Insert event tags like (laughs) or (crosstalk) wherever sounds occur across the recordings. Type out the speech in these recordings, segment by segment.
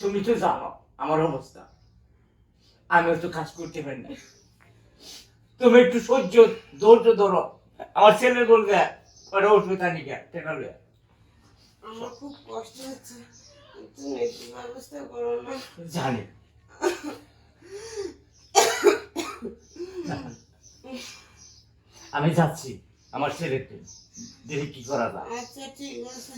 তুমি তো জানো আমার অবস্থা। আমি তো কাজ করতে পারি না। তুমি একটু সহ্য ধৈর্য ধরো। আমার ছেলে বলবে ওটা ওষুধ আনি গে টাকা আমার খুব কষ্ট হচ্ছে। তুমি একটু ব্যবস্থা করো না। জানি। আমি যাচ্ছি আমার ছেলেকে। দেখি কি করা যায়। আচ্ছা ঠিক আছে।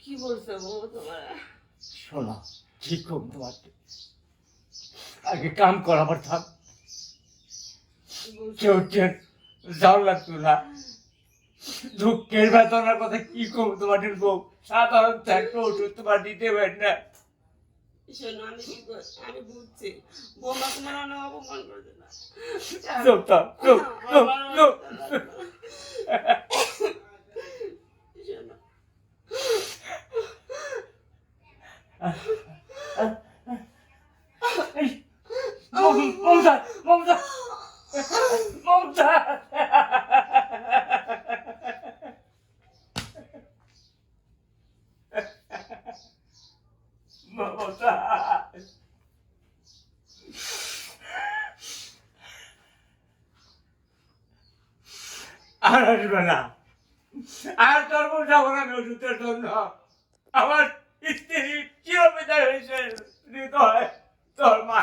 কি বলছো তোমার শোনো ঠিক হোক তোমার আগে কাম করাবার থাক। কেউ যাও লাগতো না। দুঃখের বেতনার কথা কি করব তোমার বউ? সাধারণ একটা ওষুধ তোমার দিতে পারি না। শোনো আমি কি আমি বুঝছি। বোমা তোমার অনেক অপমান করছে না চুপ। শোনো এই, মম- মমতা, মমতা, মমতা। মমতা। আর আসবে না আর তোর যাব না আমি ওষুধের জন্য আমার স্ত্রী চিরবিদায় (laughs) হয়েছে হৃদয় তোর মা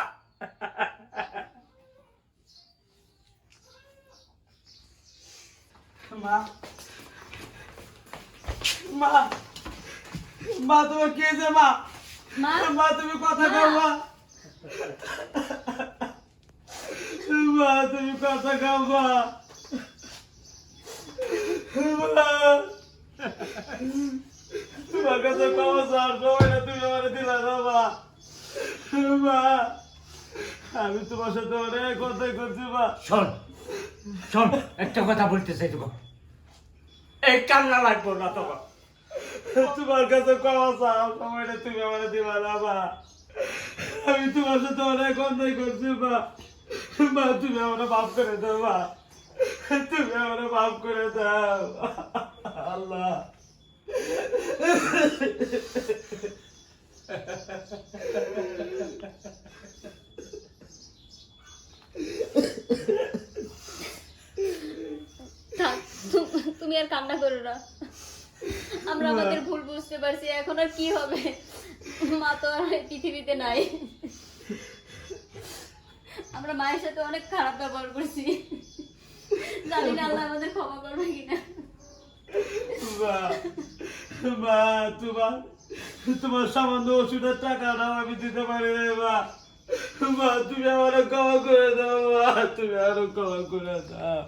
মা মা মা তোমার কে যে মা? মা? মা তুমি কথা কও মা। মা তুমি কথা কও মা। মা। তোমার কাছে কও তুমি আমার দিলা না মা। আমি তোমার সাথে অনেক কথাই করছি মা। শোন শোন একটা কথা বলতে চাই তোকে। এই কান্না লাগবো না তোমার তোমার কাছে কওয়া চাও সময়টা তুমি আমার দিবা না মা। আমি তোমার সাথে অনেক অন্যায় করছি মা। মা তুমি আমার মাফ করে দাও মা। তুমি আমার মাফ করে দাও। আল্লাহ থাক তু- তুমি আর কান্না করো না। আমরা আমাদের ভুল বুঝতে পারছি এখন আর কি হবে? মা তো আর পৃথিবীতে নাই। আমরা মায়ের সাথে অনেক খারাপ ব্যবহার করছি। জানি না আল্লাহ আমাদের ক্ষমা করবে কিনা। মা তোমার তোমার সামান্য ওষুধের টাকাটাও আমি দিতে পারি রে মা। মা তুমি আমার ক্ষমা করে দাও মা। তুমি আরও ক্ষমা করে দাও।